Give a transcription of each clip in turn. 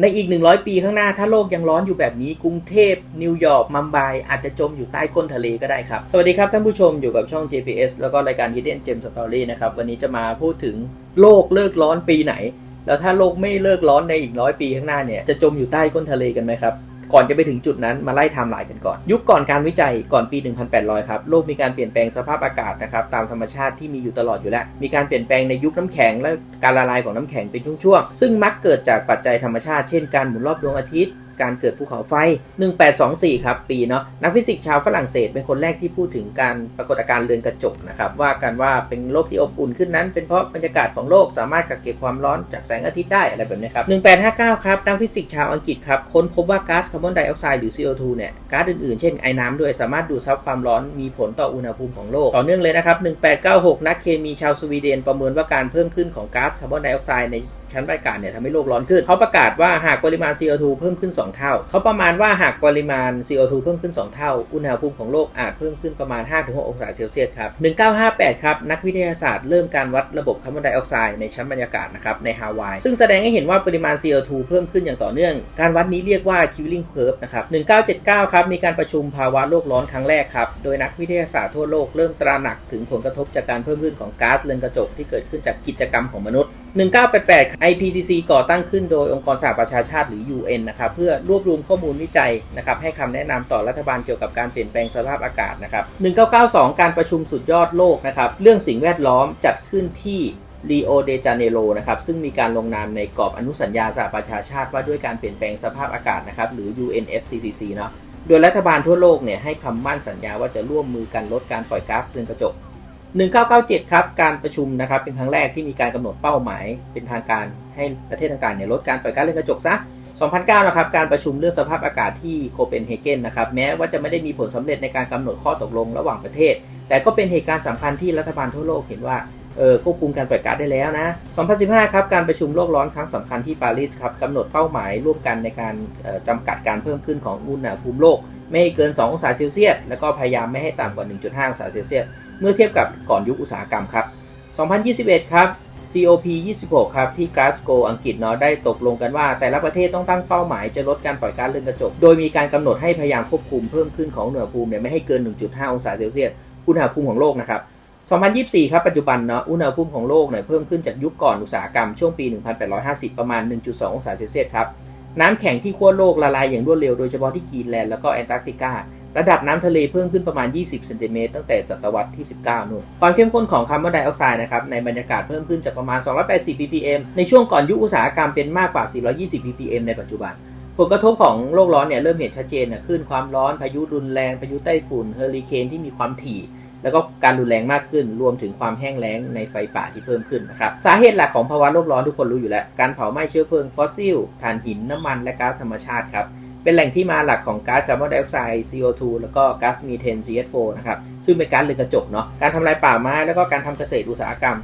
ในอีก 100 ปีข้างหน้าถ้าโลกยังร้อนอยู่แบบนี้ กรุงเทพนิวยอร์กมัมไบอาจจะจมอยู่ใต้ก้นทะเลก็ได้ครับ สวัสดีครับท่านผู้ชมอยู่กับช่อง JPS แล้วก็รายการ Hidden Gem Story นะครับ วันนี้จะมาพูดถึงโลกเลิกร้อนปีไหน แล้วถ้าโลกไม่เลิกร้อนในอีกร้อยปีข้างหน้าเนี่ยจะจมอยู่ใต้ก้นทะเลกันไหมครับ ก่อนจะไปถึงจุดนั้นมาไล่ไทม์ไลน์กันก่อน ยุคก่อนการวิจัยก่อนปี 1800 ครับ โลกมีการเปลี่ยนแปลงสภาพอากาศนะครับตามธรรมชาติที่มีอยู่ตลอดอยู่แล้ว มีการเปลี่ยนแปลงในยุคน้ำแข็ง และการละลายของน้ำแข็งเป็นช่วงๆ ซึ่งมักเกิดจากปัจจัยธรรมชาติ เช่นการหมุนรอบดวงอาทิตย์ การเกิดภูเขาไฟ 1824 ครับ ปีเนาะนักฟิสิกส์ชาวฝรั่งเศสเป็นคนแรกที่พูดถึงการปรากฏการณ์เรือนกระจกนะครับว่ากันว่าเป็นโลกที่อบอุ่นขึ้นนั้น เป็นเพราะบรรยากาศของโลกสามารถกักเก็บความร้อนจากแสงอาทิตย์ได้อะไรแบบนี้ครับ 1859 ครับนักฟิสิกส์ชาวอังกฤษครับค้นพบว่าก๊าซคาร์บอนไดออกไซด์หรือ CO2 เนี่ยก๊าซอื่นๆ เช่นไอ้น้ำด้วยสามารถดูดซับความร้อนมีผลต่ออุณหภูมิของโลกต่อเนื่องเลยนะครับ1896 นักเคมีชาวสวีเดนประเมินว่าการเพิ่มขึ้นของก๊าซคาร์บอนไดออกไซด์ใน ชั้นบรรยากาศเนี่ยทำให้โลกร้อนขึ้น เขาประกาศว่าหากปริมาณ CO2 เพิ่มขึ้น 2 เท่า เขาประมาณว่าหากปริมาณ CO2 เพิ่มขึ้น 2 เท่า อุณหภูมิของโลกอาจเพิ่มขึ้นประมาณ 5-6 องศาเซลเซียสครับ 1958 ครับ นักวิทยาศาสตร์เริ่มการวัดระบบคาร์บอนไดออกไซด์ในชั้นบรรยากาศนะครับในฮาวาย ซึ่งแสดงให้เห็นว่าปริมาณ CO2 เพิ่มขึ้นอย่างต่อเนื่อง การวัดนี้เรียกว่า Killing Curve นะครับ 1979 ครับ มีการประชุมภาวะโลกร้อนครั้งแรกครับ โดยนักวิทยาศาสตร์ทั่วโลกเริ่มตระหนักถึงผลกระทบจากการเพิ่มขึ้นของก๊าซเรือนกระจกที่เกิดขึ้นจากกิจกรรมของมนุษย์ 1988 IPCC ก่อตั้งขึ้นโดยองค์กรสหประชาชาติหรือ UN นะครับเพื่อรวบรวมข้อมูลวิจัยนะครับให้คำแนะนำต่อรัฐบาลเกี่ยวกับการเปลี่ยนแปลงสภาพอากาศนะครับ1992 การประชุมสุดยอดโลกนะครับเรื่องสิ่งแวดล้อมจัดขึ้นที่รีโอเดจาเนโรนะครับซึ่งมีการลงนามในกรอบอนุสัญญาสหประชาชาติว่าด้วยการเปลี่ยนแปลงสภาพอากาศนะครับหรือ UNFCCC เนาะโดยรัฐบาลทั่วโลกเนี่ยให้คำมั่นสัญญาว่าจะร่วมมือกันลดการปล่อยก๊าซเรือนกระจก 1997 ครับ การประชุมนะครับเป็นครั้งแรกที่มีการกำหนดเป้าหมาย เป็นทางการให้ประเทศต่างๆเนี่ยลดการปล่อยก๊าซเรือนกระจกซะ 2009 นะครับ การประชุมเรื่องสภาพอากาศที่โคเปนเฮเกนนะครับ แม้ว่าจะไม่ได้มีผลสำเร็จในการกำหนดข้อตกลงระหว่างประเทศ แต่ก็เป็นเหตุการณ์สำคัญที่รัฐบาลทั่วโลกเห็นว่าเออควบคุมการปล่อยก๊าซได้แล้วนะ 2015 ครับ การประชุมโลกร้อนครั้งสำคัญที่ปารีสครับกำหนดเป้าหมายร่วมกันในการเอ่อจำกัดการเพิ่มขึ้นของอุณหภูมิโลก ไม่ให้เกิน 2 องศาเซลเซียส แล้วก็พยายามไม่ให้ต่ำกว่า 1.5 องศาเซลเซียส เมื่อเทียบกับก่อนยุคอุตสาหกรรมครับ 2021 ครับ COP 26 ครับที่กลาสโกอังกฤษเนาะได้ตกลงกันว่า แต่ละประเทศต้องตั้งเป้าหมายจะลดการปล่อยก๊าซเรือนกระจก โดยมีการกำหนดให้พยายามควบคุมเพิ่มขึ้นของอุณหภูมิเนี่ยไม่ให้เกิน 1.5 องศาเซลเซียสอุณหภูมิของโลกนะครับ 2024 ครับปัจจุบันเนาะอุณหภูมิของโลกเนี่ยเพิ่มขึ้นจากยุคก่อนอุตสาหกรรมช่วงปี 1850 ประมาณ 1.2 องศาเซลเซียสครับน้ำแข็งที่ขั้วโลกละลายอย่างรวดเร็วโดยเฉพาะที่กรีนแลนด์แล้วก็แอนตาร์กติกา ระดับน้ำทะเลเพิ่มขึ้นประมาณ 20เซนติเมตรตั้งแต่ศตวรรษที่ 19 นู่น ความเข้มข้นของคาร์บอนไดออกไซด์นะครับ ในบรรยากาศเพิ่มขึ้นจากประมาณ 280 ppm ในช่วงก่อนยุคอุตสาหกรรมเป็นมากกว่า 420 ppm ในปัจจุบัน ผลกระทบของโลกร้อนเนี่ยเริ่มเห็นชัดเจนนะขึ้นความร้อนพายุรุนแรงพายุไต้ฝุ่นเฮอริเคนที่มีความถี่แล้วก็การรุนแรงมากขึ้น รวมถึงความแห้งแล้งในไฟป่าที่เพิ่มขึ้นนะครับ สาเหตุหลักของภาวะโลกร้อนทุกคนรู้อยู่แล้ว การเผาไหม้เชื้อเพลิงฟอสซิล ถ่านหิน น้ำมัน และก๊าซธรรมชาติครับ เป็นแหล่งที่มาหลักของก๊าซคาร์บอนไดออกไซด์ CO2 แล้วก็ก๊าซมีเทน CH4 นะครับซึ่งเป็นก๊าซเรือนกระจกเนาะการทำลายป่าไม้แล้วก็การทำเกษตรอุตสาหกรรม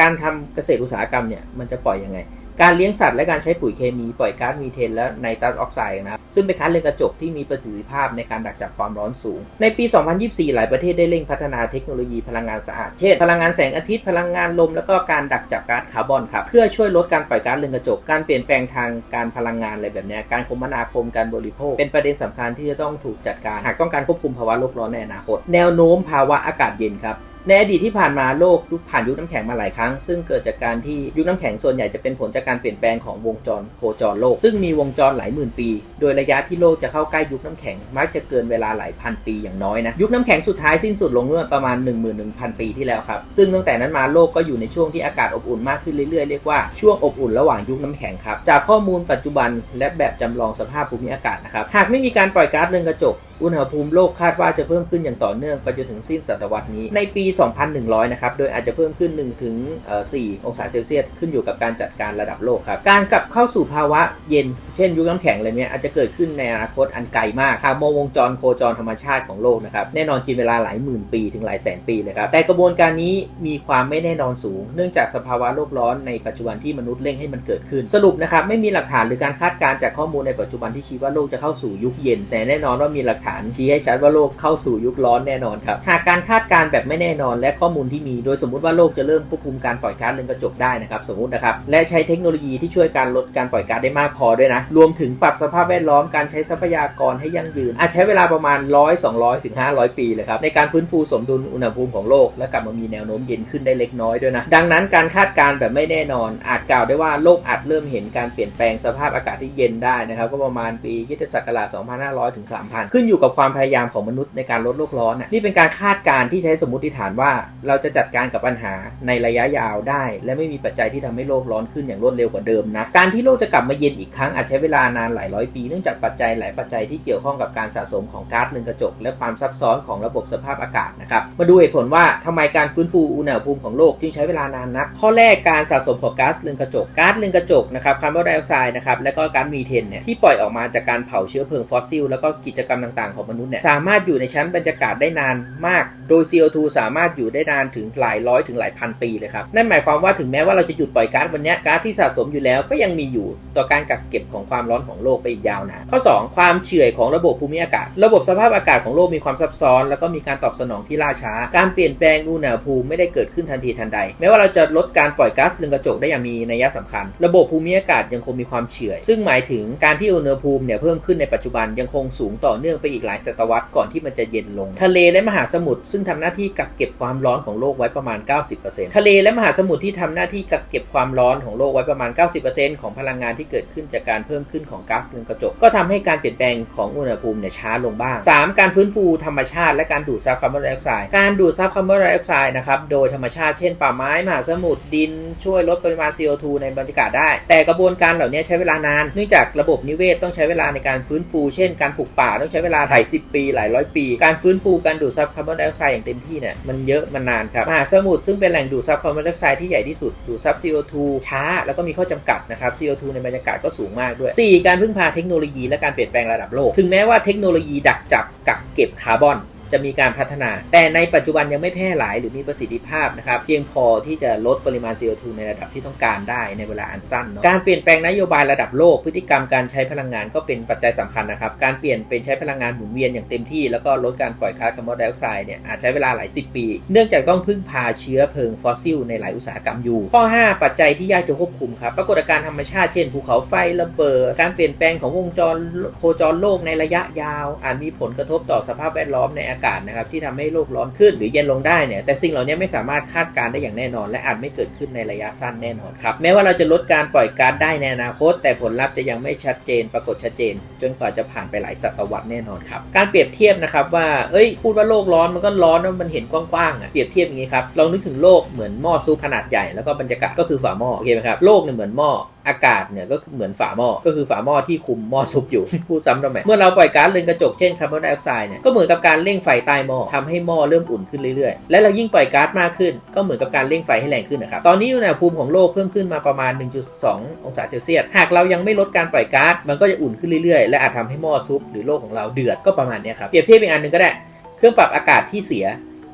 การทำเกษตรอุตสาหกรรมเนี่ยมันจะปล่อยยังไง การเลี้ยงสัตว์และการใช้ปุ๋ยเคมีปล่อยก๊าซมีเทนและไนตรัสออกไซด์นะครับซึ่งเป็นก๊าซเรือนกระจกที่มีประสิทธิภาพในการดักจับความร้อนสูง ในปี 2024 หลายประเทศได้เร่งพัฒนาเทคโนโลยีพลังงานสะอาด เช่น พลังงานแสงอาทิตย์ พลังงานลม แล้วก็การดักจับก๊าซคาร์บอนครับ เพื่อช่วยลดการปล่อยก๊าซเรือนกระจก การเปลี่ยนแปลงทางการพลังงานอะไรแบบนี้ การคมนาคม การบริโภค เป็นประเด็นสำคัญที่จะต้องถูกจัดการ หากต้องการควบคุมภาวะโลกร้อนในอนาคต แนวโน้มภาวะอากาศเย็นครับ ในอดีตที่ผ่านมาโลกยุคผ่านยุคน้ำแข็งมาหลายครั้ง ซึ่งเกิดจากการที่ยุคน้ำแข็งส่วนใหญ่จะเป็นผลจากการเปลี่ยนแปลงของวงจรโคจรโลก ซึ่งมีวงจรหลายหมื่นปี โดยระยะที่โลกจะเข้าใกล้ยุคน้ำแข็ง มักจะเกินเวลาหลายพันปีอย่างน้อยนะ ยุคน้ำแข็งสุดท้ายสิ้นสุดลงเมื่อประมาณ 11,000 ปีที่แล้วครับ ซึ่งตั้งแต่นั้นมาโลกก็อยู่ในช่วงที่อากาศอบอุ่นมากขึ้นเรื่อยๆ เรียกว่าช่วงอบอุ่นระหว่างยุคน้ำแข็งครับ จากข้อมูลปัจจุบันและแบบจำลองสภาพภูมิอากาศนะครับ หากไม่มีการปล่อยก๊าซเรือนกระจกอุณหภูมิโลกคาดว่าจะเพิ่มขึ้นอย่างต่อเนื่องไปจนถึงสิ้นศตวรรษนี้ ในปี 2100 นะครับ โดยอาจจะเพิ่มขึ้น 1 ถึง 4 องศาเซลเซียส ขึ้นอยู่กับการจัดการระดับโลกครับ การกลับเข้าสู่ภาวะเย็น เช่นยุคน้ำแข็งอะไรเนี้ยอาจจะเกิดขึ้นในอนาคตอันไกลมากหากมองวงจรโคจรธรรมชาติของโลกนะครับ แน่นอนกินเวลาหลายหมื่นปีถึงหลายแสนปีเลยครับ แต่กระบวนการนี้มีความไม่แน่นอนสูง เนื่องจากสภาวะโลกร้อนในปัจจุบันที่มนุษย์เร่งให้มันเกิดขึ้น สรุปนะครับ ไม่มีหลักฐานหรือการคาดการณ์จากข้อมูลในปัจจุบันที่ชี้ว่าโลกจะเข้าสู่ยุคเย็น แต่แน่นอนว่ามีหลักฐานชี้ให้ชัดว่าโลกเข้าสู่ยุคร้อนแน่นอนครับหากการคาดการณ์แบบไม่แน่นอน และข้อมูลที่มีโดยสมมุติว่าโลกจะเริ่มควบคุมการปล่อยก๊าซเรือนกระจกได้นะครับสมมตินะครับและใช้เทคโนโลยีที่ช่วยการลดการปล่อยก๊าซได้มากพอด้วยนะรวมถึงปรับสภาพแวดล้อมการใช้ทรัพยากรให้ยั่งยืน อาจใช้เวลาประมาณ 100 200ถึง500 ปีเลยครับในการฟื้นฟูสมดุลอุณหภูมิของโลก และกลับมามีแนวโน้มเย็นขึ้นได้เล็กน้อยด้วยนะดังนั้นการคาดการณ์แบบไม่แน่นอน อาจกล่าวได้ว่าโลกอาจเริ่มเห็นการเปลี่ยนแปลงสภาพอากาศที่เย็นได้นะครับก็ประมาณปีคริสตศักราช2500ถึง3000ขึ้นอยู่กับความพยายามของมนุษย์ในการลดโลกร้อนนะนี่เป็นการคาดการณ์ที่ใช้สมมติฐานว่า เราจะจัดการกับปัญหาในระยะยาวได้ และไม่มีปัจจัยที่ทำให้โลกร้อนขึ้นอย่างรวดเร็วกว่าเดิมนะการที่โลกจะกลับมาเย็นอีกครั้งอาจใช้เวลานานหลายร้อยปีเนื่องจากปัจจัยหลายปัจจัยที่เกี่ยวข้องกับการสะสมของก๊าซเรือนกระจก และความซับซ้อนของระบบสภาพอากาศนะครับมาดูเหตุผลว่าทำไมการฟื้นฟูอุณหภูมิของโลกจึงใช้เวลานานนักข้อแรกการสะสมของก๊าซเรือนกระจกก๊าซเรือนกระจกนะครับคาร์บอนไดออกไซด์นะครับและก็ก๊าซมีเทนเนี่ยที่ปล่อยออกมาจากการเผาเชื้อเพลิงฟอสซิลแล้วก็กิจกรรมต่างๆของมนุษย์เนี่ยสามารถอยู่ในชั้นบรรยากาศได้นานมาก โดย CO2 สามารถอยู่ได้นานถึงหลายร้อยถึงหลายพันปีเลยครับ นั่นหมายความว่าถึงแม้ว่าเราจะหยุดปล่อยก๊าซวันนี้ก๊าซที่สะสมอยู่แล้วก็ยังมีอยู่ต่อการกักเก็บของความร้อนของโลกไปอีกยาวนานข้อ 2 ความเฉื่อยของระบบภูมิอากาศ ระบบสภาพอากาศของโลกมีความซับซ้อน แล้วก็มีการตอบสนองที่ล่าช้า การเปลี่ยนแปลงอุณหภูมิไม่ได้เกิดขึ้นทันทีทันใด แม้ว่าเราจะลดการปล่อยก๊าซเรือนกระจกได้อย่างมีนัยสำคัญ ระบบภูมิอากาศยังคงมีความเฉื่อย ซึ่งหมายถึงการที่อุณหภูมิเนี่ยเพิ่มขึ้นในปัจจุบันยังคงสูงต่อเนื่องไปอีกหลายศตวรรษก่อนที่มันจะเย็นลง ทะเลและมหาสมุทรซึ่งทำหน้าที่กักเก็บความร้อนของโลกไว้ประมาณ 90%ทะเลและมหาสมุทรที่ทำหน้าที่กักเก็บความร้อนของโลกไว้ประมาณ 90%ของพลังงานที่เกิดขึ้นจากการเพิ่มขึ้นของก๊าซเรือนกระจก ก็ทำให้การเปลี่ยนแปลงของอุณหภูมิเนี่ยช้าลงบ้าง 3. การฟื้นฟูธรรมชาติ และการดูดซับคาร์บอนไดออกไซด์ การดูดซับคาร์บอนไดออกไซด์นะครับ โดยธรรมชาติ เช่น ป่าไม้ มหาสมุทร ดิน ช่วยลดปริมาณ CO2 ในบรรยากาศได้ แต่กระบวนการเหล่านี้ใช้เวลานาน เนื่องจากระบบนิเวศต้องใช้เวลาในการฟื้นฟู เช่น การปลูกป่าต้องใช้เวลาหลายสิบปี หลายร้อยปี การฟื้นฟูการดูดซับคาร์บอนไดออกไซด์อย่างเต็มที่เนี่ยมันเยอะมันนานครับมหาสมุทรซึ่งเป็นแหล่งดูดซับคาร์บอนไดออกไซด์ที่ใหญ่ที่สุดดูดซับ CO2 ช้า แล้วก็มีข้อจำกัดนะครับ CO2 ในบรรยากาศก็สูงมากด้วย 4. การพึ่งพาเทคโนโลยีและการเปลี่ยนแปลงระดับโลก ถึงแม้ว่าเทคโนโลยีดักจับกักเก็บคาร์บอน จะมีการพัฒนา แต่ในปัจจุบันยังไม่แพร่หลายหรือมีประสิทธิภาพนะครับเพียงพอที่จะลดปริมาณ CO2 ในระดับที่ต้องการได้ในเวลาอันสั้นเนาะการเปลี่ยนแปลงนโยบายระดับโลกพฤติกรรมการใช้พลังงานก็เป็นปัจจัยสำคัญนะครับการเปลี่ยนเป็นใช้พลังงานหมุนเวียนอย่างเต็มที่แล้วก็ลดการปล่อยก๊าซคาร์บอนไดออกไซด์เนี่ยอาจใช้เวลาหลายสิบปี เนื่องจากต้องพึ่งพาเชื้อเพลิงฟอสซิลในหลายอุตสาหกรรมอยู่ ข้อ 5 ปัจจัยที่ยากจะควบคุมครับปรากฏการณ์ธรรมชาติเช่นภูเขาไฟระเบิดการเปลี่ยนแปลงของวงจรโคจรโลกในระยะยาว อาจมีผลกระทบต่อสภาพแวดล้อมในอากาศนะครับที่ทำให้โลกร้อนขึ้นหรือเย็นลงได้เนี่ยแต่สิ่งเหล่านี้ไม่สามารถคาดการได้อย่างแน่นอน และอาจไม่เกิดขึ้นในระยะสั้นแน่นอนครับแม้ว่าเราจะลดการปล่อยก๊าซได้ในอนาคต แต่ผลลัพธ์จะยังไม่ชัดเจน ปรากฏชัดเจน จนกว่าจะผ่านไปหลายศตวรรษแน่นอนครับการเปรียบเทียบนะครับว่าเอ้ยพูดว่าโลกร้อนมันก็ร้อนมันเห็นกว้างๆอะเปรียบเทียบอย่างนี้ครับลองนึกถึงโลกเหมือนหม้อซุปขนาดใหญ่แล้วก็บรรยากาศก็คือฝาหม้อโอเคไหมครับโลกเนี่ยเหมือนหม้อ อากาศเนี่ยก็เหมือนฝาหม้อก็คือฝาหม้อที่คุมหม้อซุปอยู่ พูดซ้ำทำไมเมื่อเราปล่อยก๊าซเรือนกระจกเช่นคาร์บอนไดออกไซด์เนี่ยก็เหมือนกับการเร่งไฟใต้หม้อทำให้หม้อเริ่มอุ่นขึ้นเรื่อยๆ และเรายิ่งปล่อยก๊าซมากขึ้น ก็เหมือนกับการเร่งไฟให้แรงขึ้นนะครับตอนนี้อุณหภูมิของโลกเพิ่มขึ้นมาประมาณ 1.2 องศาเซลเซียสหากเรายังไม่ลดการปล่อยก๊าซมันก็จะอุ่นขึ้นเรื่อยๆ และอาจทำให้หม้อซุปหรือโลกของเราเดือดก็ประมาณนี้ครับเปรียบเทียบอีกอันหนึ่งก็ได้ เครื่องปรับอากาศที่เสีย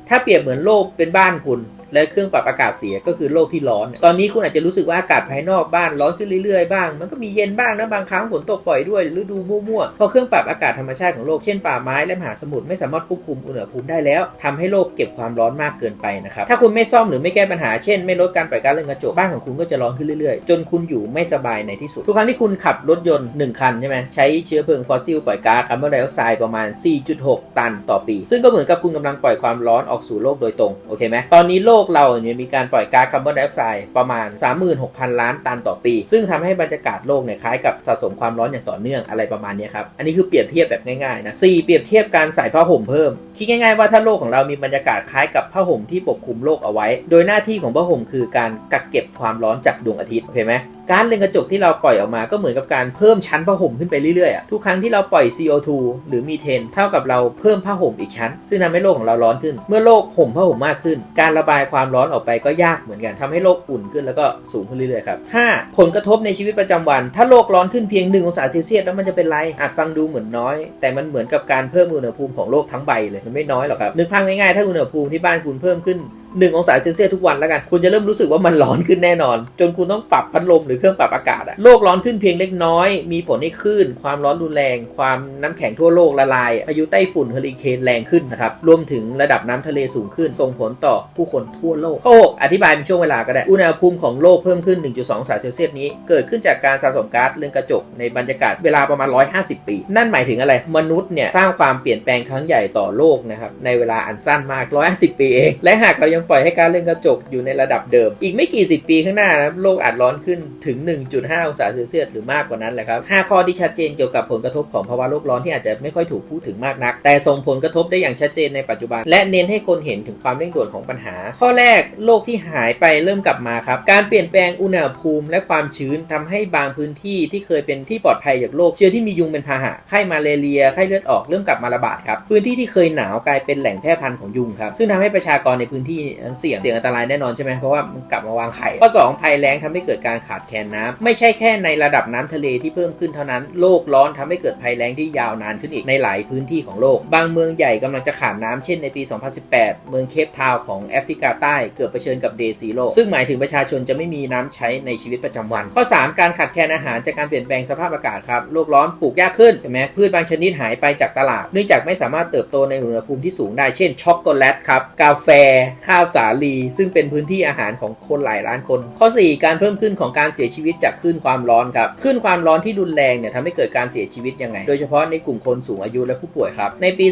ถ้าเปรียบเหมือนโลกเป็นบ้านคุณ และเครื่องปรับอากาศเสียก็คือโลกที่ร้อน ตอนนี้คุณอาจจะรู้สึกว่าอากาศภายนอกบ้านร้อนขึ้นเรื่อยๆบ้าง มันก็มีเย็นบ้างนะบางครั้งฝนตกปล่อยด้วยฤดูมั่วๆ เพราะเครื่องปรับอากาศธรรมชาติของโลกเช่นป่าไม้และมหาสมุทรไม่สามารถควบคุมอุณหภูมิได้แล้วทำให้โลกเก็บความร้อนมากเกินไปนะครับ ถ้าคุณไม่ซ่อมหรือไม่แก้ปัญหาเช่น ไม่ลดการปล่อยก๊าซเรือนกระจกบ้านของคุณก็จะร้อนขึ้นเรื่อยๆ จนคุณอยู่ไม่สบายในที่สุด ทุกครั้งที่คุณขับรถยนต์หนึ่งคันใช่ไหมใช้เชื้อเพลิงฟอสซิลปล่อยก๊าซคาร์บอนไดออกไซด์ประมาณ 4.6 ตันต่อปี ซึ่งก็เหมือนกับคุณกำลังปล่อยความร้อนออกสู่โลกโดยตรง โอเคไหมตอนนี้โลกเราเนี่ยมีการปล่อยก๊าซคาร์บอนไดออกไซด์ประมาณ 36,000 ล้านตันต่อปี ซึ่งทำให้บรรยากาศโลกเนี่ยคล้ายกับสะสมความร้อนอย่างต่อเนื่องอะไรประมาณนี้ครับ อันนี้คือเปรียบเทียบแบบง่ายๆนะ4เปรียบเทียบการใส่ผ้าห่มเพิ่ม คิดง่ายๆว่าถ้าโลกของเรามีบรรยากาศคล้ายกับผ้าห่มที่ปกคลุมโลกเอาไว้ โดยหน้าที่ของผ้าห่มคือการกักเก็บความร้อนจากดวงอาทิตย์โอเคไหมกาซเรือนกระจกที่เราปล่อยออกมาก็เหมือนกับการเพิ่มชั้นผ้าห่มขึ้นไปเรื่อยๆอทุกครั้งที่เราปล่อย CO2 หรือมีเทนเท่ากับเราเพิ่มผ้าห่มอีกชั้น ซึ่งทำให้โลกของเราร้อนขึ้น เมื่อโลกห่มผ้าห่มมากขึ้น การระบายความร้อนออกไปก็ยากเหมือนกันทำให้โลกอุ่นขึ้นแล้วก็สูงขึ้นเรื่อยๆครับ 5. ผลกระทบในชีวิตประจำวัน ถ้าโลกร้อนขึ้นเพียง 1 องศาเซลเซียสแล้วมันจะเป็นไร อาจฟังดูเหมือนน้อย แต่มันเหมือนกับการเพิ่มอุณหภูมิของโลกทั้งใบเลย มันไม่น้อยหรอกครับ นึกภาพง่ายๆ ถ้าอุณหภูมิที่บ้านคุณเพิ่มขึ้น 1องศาเซลเซียสทุกวันแล้วกัน คุณจะเริ่มรู้สึกว่ามันร้อนขึ้นแน่นอน จนคุณต้องปรับพัดลมหรือเครื่องปรับอากาศอะโลกร้อนขึ้นเพียงเล็กน้อย มีผลให้คลื่นความร้อนรุนแรง ความน้ำแข็งทั่วโลกละลายพายุไต้ฝุ่นเฮอริเคนแรงขึ้นนะครับ รวมถึงระดับน้ำทะเลสูงขึ้น ส่งผลต่อผู้คนทั่วโลกข้อ6อธิบายเป็นช่วงเวลาก็ได้ อุณหภูมิของโลกเพิ่มขึ้น 1.2องศาเซลเซียสนี้ เกิดขึ้นจากการสะสมก๊าซเรือนกระจกในบรรยากาศเวลาประมาณ 150 ปี นั่นหมายถึงอะไร มนุษย์เนี่ยสร้างความเปลี่ยนแปลงครั้งใหญ่ต่อโลกนะครับในเวลาอันสั้นมาก 150 ปีเอง และหากเรายังปล่อยให้กาซเรือนกระจกอยู่ในระดับเดิม อีกไม่กี่สิบปีข้างหน้านะโลกอาจร้อนขึ้นถึง 1.5 องศาเซลเซียสหรือมากกว่านั้นแหละครับ 5 ข้อที่ชัดเจนเกี่ยวกับผลกระทบของภาวะโลกร้อนที่อาจจะไม่ค่อยถูกพูดถึงมากนัก แต่ส่งผลกระทบได้อย่างชัดเจนในปัจจุบัน และเน้นให้คนเห็นถึงความเร่งด่วนของปัญหา ข้อแรกโลกที่หายไปเริ่มกลับมาครับ การเปลี่ยนแปลงอุณหภูมิ และความชื้นทำให้บางพื้นที่ที่เคยเป็นที่ปลอดภัยจากโรคเชื้อที่มียุงเป็นพาหะไข้มาเลเรียไข้เลือดออกเริ่มกลับมาระบาดครับพื้นที่ที่เคยหนาวกลายเป็นแหล่งแพร่พันธุ์ของยุงครับซึ่งทำให้ประชากรในพื้นที่เสี่ยงเสี่ยงอันตรายแน่นอนใช่ไหมเพราะว่ามันกลับมาวางไข่ข้อสองภัยแล้งทำให้เกิดการขาดแคลนน้ำไม่ใช่แค่ในระดับน้ำทะเลที่เพิ่มขึ้นเท่านั้น โลกร้อนทำให้เกิดภัยแล้งที่ยาวนานขึ้นอีกในหลายพื้นที่ของโลก บางเมืองใหญ่กำลังจะขาดน้ำเช่นในปี 2018 เมืองเคปทาวน์ของแอฟริกาใต้เกิดเผชิญกับเดซีโรซึ่งหมายถึงประชาชนจะไม่มีน้ำใช้ในชีวิตประจำวัน ข้อ 3 การขาดแคลนอาหารจากการเปลี่ยนแปลงสภาพอากาศครับโลกร้อนปลูกยากขึ้นใช่ไหมพืชบางชนิดหายไปจากตลาด เนื่องจากไม่สามารถเติบโตในอุณหภูมิที่สูงได้เช่นช็อกโกแลตครับกาแฟข้าวสาลี ซึ่งเป็นพื้นที่อาหารของคนหลายล้านคน ข้อ 4 การเพิ่มขึ้นของการเสียชีวิตจากคลื่นความร้อนครับคลื่นความร้อนที่รุนแรงเนี่ยทำให้เกิดการเสียชีวิตยังไง โดยเฉพาะในกลุ่มคนสูงอายุและผู้ป่วยครับ ในปี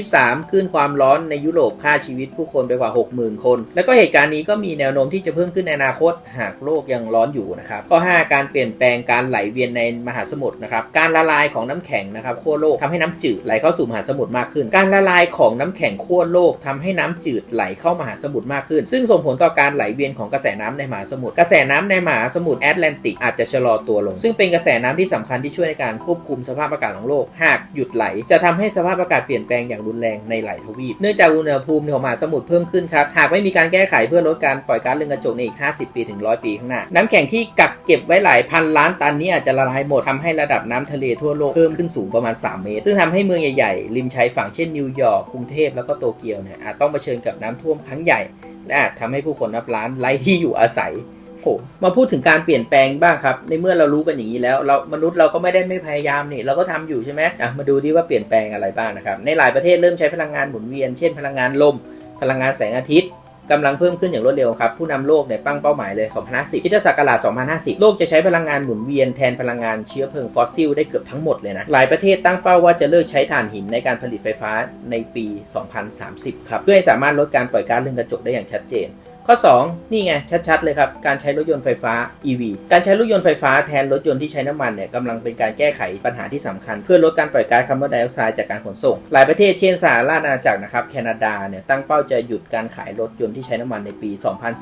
2023 คลื่นความร้อนในยุโรปฆ่าชีวิตผู้คนไปกว่า 60,000 คน แล้วก็เหตุการณ์นี้ก็มีแนวโน้มที่จะเพิ่มขึ้นในอนาคตหากโลกยังร้อนอยู่นะครับ ข้อ 5 การเปลี่ยนแปลงการไหลเวียนในมหาสมุทรนะครับ การละลายของน้ำแข็งนะครับขั้วโลกทำให้น้ำจืดไหลเข้าสู่มหาสมุทรมากขึ้น การละลายของน้ำแข็งขั้วโลกทำให้น้ำจืดไหลเข้ามหาสมุทรมากขึ้น ซึ่งส่งผลต่อการไหลเวียนของกระแสน้ำในมหาสมุทรกระแสน้ำในมหาสมุทรแอตแลนติกอาจจะชะลอตัวลง ซึ่งเป็นกระแสน้ำที่สำคัญที่ช่วยในการควบคุมสภาพอากาศของโลก หากหยุดไหล จะทำให้สภาพอากาศเปลี่ยนแปลงอย่างรุนแรงในหลายทวีปเนื่องจากอุณหภูมิของมหาสมุทรเพิ่มขึ้นครับหากไม่มีการแก้ไขเพื่อลดการปล่อยก๊าซเรือนกระจกในอีก 50 ปีถึง 100 ปีข้างหน้าน้ำแข็งที่กักเก็บไว้หลายพันล้านตันนี้อาจจะละลายหมดทำให้ระดับน้ำทะเลทั่วโลกเพิ่มขึ้นสูงประมาณ 3 เมตร ซึ่งทำให้เมืองใหญ่ๆริมชายฝั่งเช่นนิวยอร์กกรุงเทพแล้วก็โตเกียวเนี่ยอาจต้องเผชิญกับน้ำท่วมครั้งใหญ่และอาจทำให้ผู้คนนับล้านไร้ที่อยู่อาศัยโหมาพูดถึงการเปลี่ยนแปลงบ้างครับ ในเมื่อเรารู้กันอย่างนี้แล้ว เรามนุษย์เราก็ไม่ได้ไม่พยายามนี่ เราก็ทำอยู่ใช่ไหมอะมาดูดิว่าเปลี่ยนแปลงอะไรบ้างนะครับ ในหลายประเทศเริ่มใช้พลังงานหมุนเวียน เช่น พลังงานลม พลังงานแสงอาทิตย์ กำลังเพิ่มขึ้นอย่างรวดเร็วครับ ผู้นำโลกเนี่ยตั้งเป้าหมายเลย 2050คริสตศักราช2050 โลกจะใช้พลังงานหมุนเวียนแทนพลังงานเชื้อเพลิงฟอสซิลได้เกือบทั้งหมดเลยนะ หลายประเทศตั้งเป้าว่าจะเลิกใช้ถ่านหินในการผลิตไฟฟ้าในปี 2030 ครับ เพื่อให้สามารถลดการปล่อยก๊าซเรือนกระจกได้อย่างชัดเจน ข้อ 2 นี่ไง ชัด ๆ เลยครับ การใช้รถยนต์ไฟฟ้า EV การใช้รถยนต์ไฟฟ้าแทนรถยนต์ที่ใช้น้ำมันเนี่ยกำลังเป็นการแก้ไขปัญหาที่สำคัญ เพื่อลดการปล่อยก๊าซคาร์บอนไดออกไซด์จากการขนส่ง หลายประเทศเช่นสหราชอาณาจักรนะครับแคนาดาเนี่ยตั้งเป้าจะหยุดการขายรถยนต์ที่ใช้น้ำมันในปี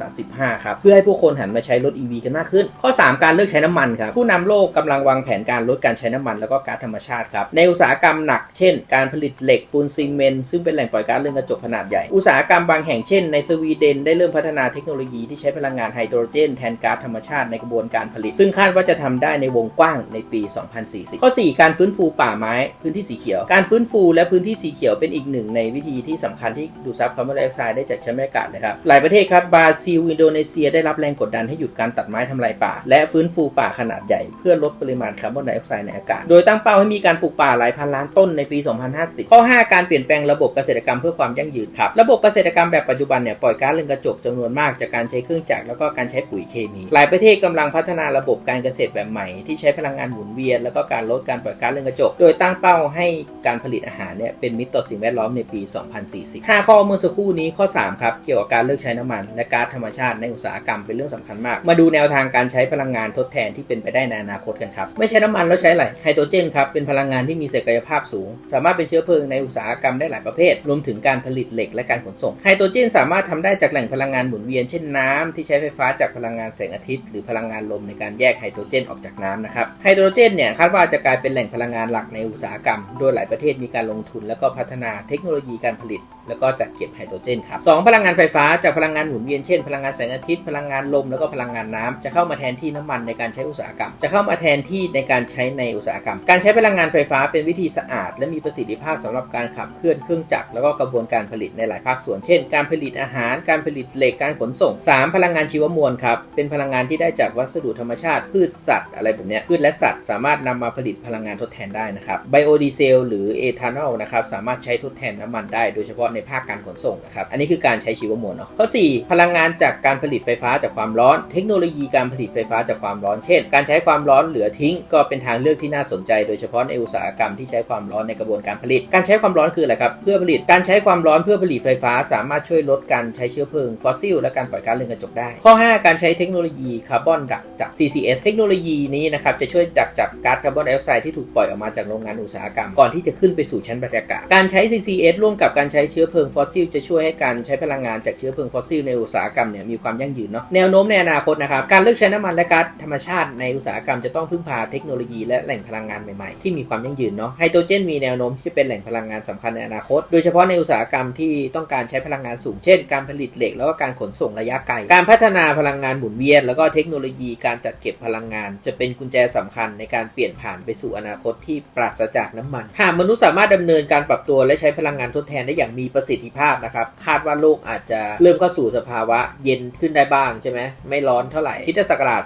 2035 ครับ เพื่อให้ผู้คนหันมาใช้รถ EV กันมากขึ้น ข้อ 3 การเลิกใช้น้ำมันครับผู้นำโลกกำลังวางแผนการลดการใช้น้ำมันแล้วก็ก๊าซธรรมชาติครับในอุตสาหกรรมหนักเช่น การผลิตเหล็กปูนซีเมนต์ซึ่งเป็นแหล่งปล่อยก๊าซเรือนกระจกขนาดใหญ่อุตสาหกรรมบางแห่งเช่นในสวีเดนได้เริ่มพัฒนานาเทคโนโลยีที่ใช้พลังงานไฮโดรเจนแทนก๊าซธรรมชาติในกระบวนการผลิต ซึ่งคาดว่าจะทำได้ในวงกว้างในปี 2040 ข้อ 4 การฟื้นฟูป่าไม้พื้นที่สีเขียว การฟื้นฟูและพื้นที่สีเขียวเป็นอีกหนึ่งในวิธีที่สำคัญที่ดูดซับคาร์บอนไดออกไซด์ได้จากชั้นบรรยากาศนะครับ หลายประเทศครับบราซิล อินโดนีเซียได้รับแรงกดดันให้หยุดการตัดไม้ทำลายป่า และฟื้นฟูป่าขนาดใหญ่เพื่อลดปริมาณคาร์บอนไดออกไซด์ในอากาศ โดยตั้งเป้าให้มีการปลูกป่าหลายพันล้านต้นในปี 2050 ข้อ 5 การเปลี่ยนแปลงระบบเกษตรกรรมเพื่อความยั่งยืนครับ ระบบเกษตรกรรมแบบปัจจุบันเนี่ยปล่อยก๊าซเรือนกระจกจำนวนมากจากการใช้เครื่องจักรแล้วก็การใช้ปุ๋ยเคมี หลายประเทศกำลังพัฒนาระบบการเกษตรแบบใหม่ ที่ใช้พลังงานหมุนเวียน แล้วก็การลดการปล่อยก๊าซเรือนกระจก โดยตั้งเป้าให้การผลิตอาหารเนี่ยเป็นมิตรต่อสิ่งแวดล้อมในปี 2040 5 ข้อเมื่อสักครู่นี้ข้อ 3 ครับ เกี่ยวกับการเลิกใช้น้ำมัน และก๊าซธรรมชาติในอุตสาหกรรมเป็นเรื่องสำคัญมาก มาดูแนวทางการใช้พลังงานทดแทนที่เป็นไปได้ในอนาคตกันครับไม่ใช้น้ำมันแล้วใช้อะไรไฮโดรเจนครับเป็นพลังงานที่มีศักยภาพสูง สามารถเป็นเชื้อเพลิงในอุตสาหกรรมได้หลายประเภท รวมถึงการผลิตเหล็กและการขนส่งไฮโดรเจน สามารถทำได้จากแหล่งพลังงานหมุนเวียนเช่นน้ำที่ใช้ไฟฟ้าจากพลังงานแสงอาทิตย์หรือพลังงานลมในการแยกไฮโดรเจนออกจากน้ำนะครับไฮโดรเจนเนี่ยคาดว่าจะกลายเป็นแหล่งพลังงานหลักในอุตสาหกรรม โดยหลายประเทศมีการลงทุน และก็พัฒนาเทคโนโลยีการผลิต แล้วก็จัดเก็บไฮโดรเจนครับสองพลังงานไฟฟ้าจากพลังงานหมุนเวียนเช่นพลังงานแสงอาทิตย์พลังงานลมแล้วก็พลังงานน้ำจะเข้ามาแทนที่น้ำมันในการใช้อุตสาหกรรม จะเข้ามาแทนที่ในการใช้ในอุตสาหกรรม การใช้พลังงานไฟฟ้าเป็นวิธีสะอาด และมีประสิทธิภาพสำหรับการขับเคลื่อนเครื่องจักรแล้วก็กระบวนการผลิตในหลายภาคส่วนเช่น การผลิตอาหาร การผลิตเหล็กการขนส่ง 3 พลังงานชีวมวลครับเป็นพลังงานที่ได้จากวัสดุธรรมชาติ พืชสัตว์ อะไรแบบนี้พืชและสัตว์ สามารถนำมาผลิตพลังงานทดแทนได้นะครับไบโอดีเซลหรือเอทานอลนะครับสามารถใช้ทดแทนน้ำมันได้โดยเฉพาะในภาคการขนส่งนะครับ อันนี้คือการใช้ชีวมวลเนาะข้อ 4 พลังงานจากการผลิตไฟฟ้าจากความร้อน เทคโนโลยีการผลิตไฟฟ้าจากความร้อน เช่น การใช้ความร้อนเหลือทิ้ง ก็เป็นทางเลือกที่น่าสนใจ โดยเฉพาะในอุตสาหกรรมที่ใช้ความร้อนในกระบวนการผลิต การใช้ความร้อนคืออะไรครับ เพื่อผลิต การใช้ความร้อนเพื่อผลิตไฟฟ้า สามารถช่วยลดการใช้เชื้อเพลิงฟอสซิลและการปล่อยก๊าซเรือนกระจกได้ ข้อ 5 การใช้เทคโนโลยีคาร์บอนดักจับ CCS เทคโนโลยีนี้นะครับจะช่วยดักจับก๊าซคาร์บอนไดออกไซด์ที่ถูกปล่อยออกมาจากโรงงานอุตสาหกรรมก่อนที่จะขึ้นไปสู่ชั้นบรรยากาศการใช้ CCS ร่วมกับการใช้เชื้อเพลิงฟอสซิลจะช่วยให้การใช้พลังงานจากเชื้อเพลิงฟอสซิลในอุตสาหกรรมเนี่ยมีความยั่งยืนเนาะแนวโน้มในอนาคตนะครับการเลิกใช้น้ำมันและก๊าซธรรมชาติในอุตสาหกรรมจะต้องพึ่งพาเทคโนโลยีและแหล่งพลังงานใหม่ๆ ที่มีความยั่งยืนเนาะไฮโดรเจนมีแนวโน้มที่จะเป็นแหล่งพลังงานสำคัญในอนาคต โดยเฉพาะในอุตสาหกรรมที่ต้องการใช้พลังงานสูงเช่น การผลิตเหล็กแล้วก็การขนส่งระยะไกลการพัฒนาพลังงานหมุนเวียน แล้วก็เทคโนโลยีการจัดเก็บพลังงาน จะเป็นกุญแจสำคัญในการเปลี่ยนผ่านไปสู่อนาคตที่ปราศจากน้ำมัน หากมนุษย์สามารถดำเนินการปรับตัวและใช้พลังงานทดแทนได้อย่างมีประสิทธิภาพนะครับ คาดว่าโลกอาจจะเริ่มเข้าสู่สภาวะเย็นขึ้นได้บ้างใช่ไหมไม่ร้อนเท่าไหร่คิดศักราช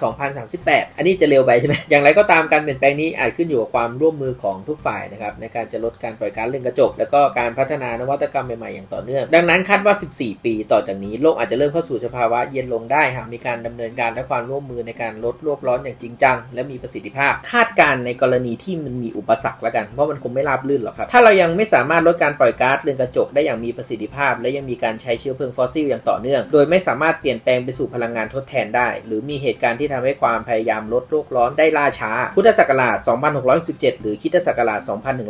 2038 อันนี้จะเร็วไปใช่ไหมอย่างไรก็ตามการเปลี่ยนแปลงนี้อาจขึ้นอยู่กับความร่วมมือของทุกฝ่ายนะครับในการจะลดการปล่อยก๊าซเรือนกระจก แล้วก็การพัฒนานวัตกรรมใหม่ๆอย่างต่อเนื่อง ดังนั้นคาดว่า 14 ปีต่อจากนี้โลกอาจจะเริ่มเข้าสู่สภาวะเย็นลงได้หากมีการดำเนินการและความร่วมมือในการลดโลกร้อนอย่างจริงจัง และมีประสิทธิภาพ คาดการณ์ในกรณีที่มันมีอุปสรรคแล้วกันเพราะมันคงไม่ราบรื่นหรอกครับถ้าเรายังไม่สามารถลดการปล่อยก๊าซเรือนกระจกได้อย่างมีประสิทธิภาพ และยังมีการใช้เชื้อเพลิงฟอสซิลอย่างต่อเนื่อง โดยไม่สามารถเปลี่ยนแปลงไปสู่พลังงานทดแทนได้ หรือมีเหตุการณ์ที่ทำให้ความพยายามลดโลกร้อนได้ล่าช้า พุทธศักราช 2617 หรือคริสตศักราช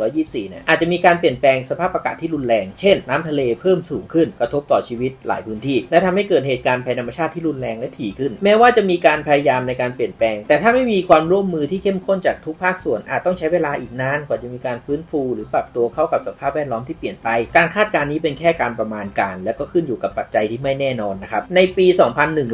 2124 เนี่ย อาจจะมีการเปลี่ยนแปลงสภาพอากาศที่รุนแรง เช่น น้ำทะเลเพิ่มสูงขึ้น กระทบต่อชีวิตหลายพื้นที่ และทำให้เกิดเหตุการณ์ภัยธรรมชาติที่รุนแรงและถี่ขึ้น แม้ว่าจะมีการพยายามในการเปลี่ยนแปลง แต่ถ้าไม่มีความร่วมมือที่เข้มข้นจากทุกภาคส่วน อาจต้องใช้เวลาอีกนานกว่าจะมีการฟื้นฟู หรือปรับตัวเข้ากับสภาพแวดล้อมที่เปลี่ยนไป การคาดการณ์นี้เป็นแค่การประมาณการ และก็ขึ้นอยู่กับปัจจัยที่ไม่แน่นอนนะครับในปี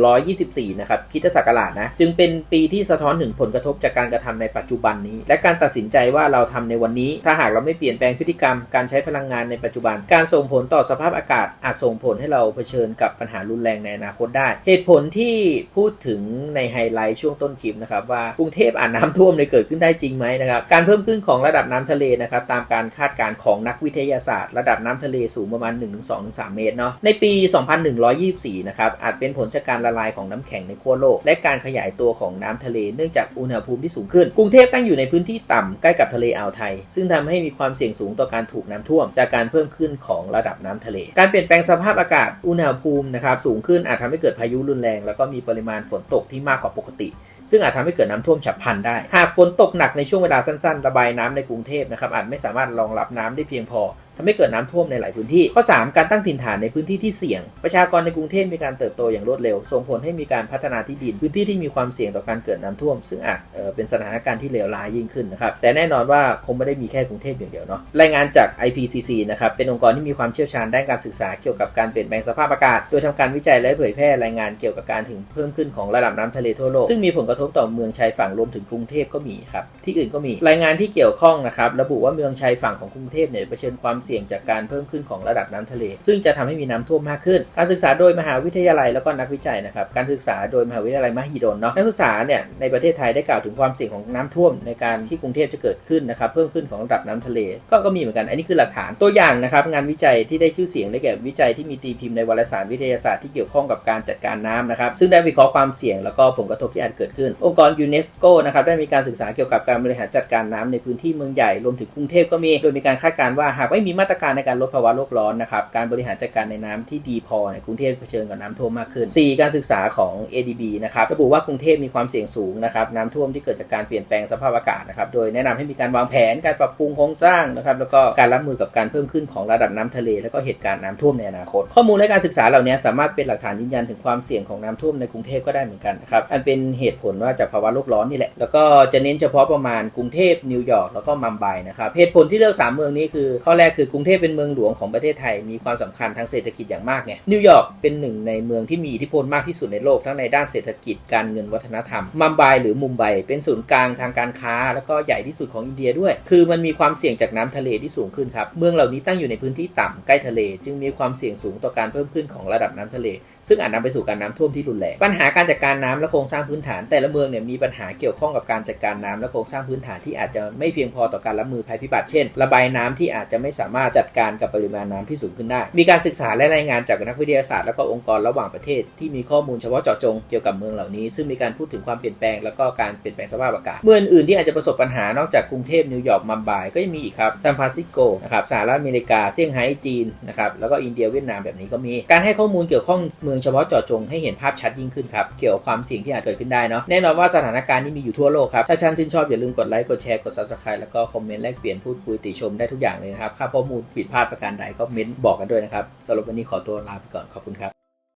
2124 นะครับคริสตศักราชนะจึงเป็นปีที่สะท้อนถึงผลกระทบจากการกระทำในปัจจุบันนี้ และการตัดสินใจว่าเราทำในวันนี้ ถ้าหากเราไม่เปลี่ยนแปลงพฤติกรรมการใช้พลังงานในปัจจุบัน การส่งผลต่อสภาพอากาศอาจส่งผลให้เราเผชิญกับปัญหารุนแรงในอนาคตได้ เหตุผลที่พูดถึงในไฮไลท์ช่วงต้นคลิปนะครับว่ากรุงเทพอาจน้ำท่วมเลยเกิดขึ้นได้จริงไหมนะครับการเพิ่มขึ้นของระดับน้ำทะเลนะครับตามการคาดการณ์ของนักวิทยาศาสตร์ ระดับน้ำทะเลสูงประมาณ 1-2-3 เมตรเนาะ ในปี 2124 นะครับ อาจเป็นผลจากการละลายของน้ำแข็งในขั้วโลก และการขยายตัวของน้ำทะเล เนื่องจากอุณหภูมิที่สูงขึ้น กรุงเทพตั้งอยู่ในพื้นที่ต่ำใกล้กับทะเลอ่าวไทย ซึ่งทำให้มีความเสี่ยงสูงต่อการถูกน้ำท่วม จากการเพิ่มขึ้นของระดับน้ำทะเล การเปลี่ยนแปลงสภาพอากาศ อุณหภูมินะครับสูงขึ้นอาจทำให้เกิดพายุรุนแรง แล้วก็มีปริมาณฝนตกที่มากกว่าปกติซึ่งอาจทำให้เกิดน้ำท่วมฉับพลันได้ หากฝนตกหนักในช่วงเวลาสั้นๆ ระบายน้ำในกรุงเทพนะครับอาจไม่สามารถรองรับน้ำได้เพียงพอ ทำให้เกิดน้ำท่วมในหลายพื้นที่ ข้อ 3 การตั้งถิ่นฐานในพื้นที่ที่เสี่ยง ประชากรในกรุงเทพมีการเติบโตอย่างรวดเร็ว ส่งผลให้มีการพัฒนาที่ดิน พื้นที่ที่มีความเสี่ยงต่อการเกิดน้ำท่วม ซึ่งอาจเเป็นสถานการณ์ที่เลวร้ายยิ่งขึ้นนะครับ แต่แน่นอนว่าคงไม่ได้มีแค่กรุงเทพอย่างเดียวเนาะ รายงานจาก IPCC นะครับ เป็นองค์กรที่มีความเชี่ยวชาญด้านการศึกษาเกี่ยวกับการเปลี่ยนแปลงสภาพอากาศ โดยทำการวิจัยและเผยแพร่รายงานเกี่ยวกับการถึงเพิ่มขึ้นของระดับน้ำทะเลทั่วโลก ซึ่งมีผลกระทบต่อเมืองชายฝั่งรวมถึงกรุงเทพก็มีครับ ที่อื่นก็มี รายงานที่เกี่ยวข้องนะครับ ระบุว่าเมืองชายฝั่งของกรุงเทพเนี่ยเผชิญความเสี่ยงจากการเพิ่มขึ้นของระดับน้ำทะเล ซึ่งจะทำให้มีน้ำท่วมมากขึ้น การศึกษาโดยมหาวิทยาลัยแล้วก็นักวิจัยนะครับ การศึกษาโดยมหาวิทยาลัยมหิดลเนาะ นักศึกษาเนี่ยในประเทศไทยได้กล่าวถึงความเสี่ยงของน้ำท่วมในการที่กรุงเทพจะเกิดขึ้นนะครับ เพิ่มขึ้นของระดับน้ำทะเล ก็ก็มีเหมือนกัน อันนี้คือหลักฐานตัวอย่างนะครับงานวิจัยที่ได้ชื่อเสียงได้แก่วิจัยที่มีตีพิมพ์ในวารสารวิทยาศาสตร์ที่เกี่ยวข้องกับการจัดการน้ำนะครับซึ่งได้วิเคราะห์ความเสี่ยงแล้วก็ผลกระทบที่อาจเกิดขึ้น องค์กรยูเนสโกนะครับได้มีการศึกษาเกี่ยวกับการบริหารจัดการน้ำในพื้นที่เมืองใหญ่รวมถึงกรุงเทพก็มีโดยมีการคาดการณ์ว่าหากไม่มีมาตรการในการลดภาวะโลกร้อนนะครับ การบริหารจัดการในน้ำที่ดีพอในกรุงเทพเผชิญกับน้ำท่วมมากขึ้น 4. การศึกษาของ ADB นะครับระบุว่ากรุงเทพมีความเสี่ยงสูงนะครับน้ำท่วมที่เกิดจากการเปลี่ยนแปลงสภาพอากาศนะครับโดยแนะนำให้มีการวางแผนการปรับปรุงโครงสร้างนะครับแล้วก็การรับมือกับการเพิ่มขึ้นของระดับน้ำทะเล แล้วก็เหตุการณ์น้ำท่วมในอนาคต ข้อมูลและการศึกษาเหล่านี้สามารถเป็นหลักฐานยืนยันถึงความเสี่ยงของน้ำท่วมในกรุงเทพก็ได้เหมือนกันนะครับอันเป็นเหตุผลว่าจากภาวะโลกร้อนนี่แหละแล้วก็จะเน้นเฉพาะประมาณกรุงเทพนิวยอร์กแล้วก็มัมไบนะครับเหตุผลที่เลือกสามเมืองนี้คือข้อแรกคือกรุงเทพเป็นเมืองหลวงของประเทศไทยมีความสำคัญทางเศรษฐกิจอย่างมากไงนิวยอร์กเป็นหนึ่งในเมืองที่มีอิทธิพลมากที่สุดในโลกทั้งในด้านเศรษฐกิจการเงินวัฒนธรรมมัมไบหรือมุมไบเป็นศูนย์กลางทางการค้า แล้วก็ใหญ่ที่สุดของอินเดียด้วย คือมันมีความเสี่ยงจากน้ำทะเลที่สูงขึ้นครับเมืองเหล่านี้ตั้งอยู่ในพื้นที่ต่ำใกล้ทะเล จึงมีความเสี่ยงสูงต่อการเพิ่มขึ้นของระดับน้ำทะเลซึ่งอาจนำไปสู่การน้ำท่วมที่รุนแรงปัญหาการจัดการน้ำและโครงสร้างพื้นฐาน แต่ละเมืองเนี่ยมีปัญหาเกี่ยวข้องกับการจัดการน้ำและโครงสร้างพื้นฐานที่อาจจะไม่เพียงพอต่อการรับมือภัยพิบัติเช่น ระบายน้ำที่อาจจะไม่สามารถจัดการกับปริมาณน้ำที่สูงขึ้นได้ มีการศึกษาและรายงานจากนักวิทยาศาสตร์และก็องค์กรระหว่างประเทศ ที่มีข้อมูลเฉพาะเจาะจงเกี่ยวกับเมืองเหล่านี้ ซึ่งมีการพูดถึงความเปลี่ยนแปลงแล้วก็การเปลี่ยนแปลงสภาพอากาศเมืองอื่นที่อาจจะประสบปัญหานอกจากกรุงเทพนิวยอร์กมัมไบก็ยังมีอีกครับซานฟรานซิสโกนะครับสหรัฐอเมริกาเซี่ยงไฮ้จีนนะครับแล้วก็อินเดียเวียดนามแบบนี้ก็มีการให้ข้อมูลเกี่ยวข้องเมืองเฉพาะเจาะจงให้เห็นภาพชัดยิ่งขึ้นครับ เกี่ยวกับความเสี่ยงที่อาจเกิดขึ้นได้เนาะแน่นอนว่าสถานการณ์นี้มีอยู่ทั่วโลกครับ ถ้าท่านชื่นชอบอย่าลืมกดไลค์กดแชร์กด subscribe แล้วก็คอมเมนต์แลกเปลี่ยนพูดคุยติชมได้ทุกอย่างเลยนะครับถ้าข้อมูลผิดพลาดประการใดก็เม้นบอกกันด้วยนะครับสำหรับวันนี้ขอตัวลาไปก่อนขอบคุณครับ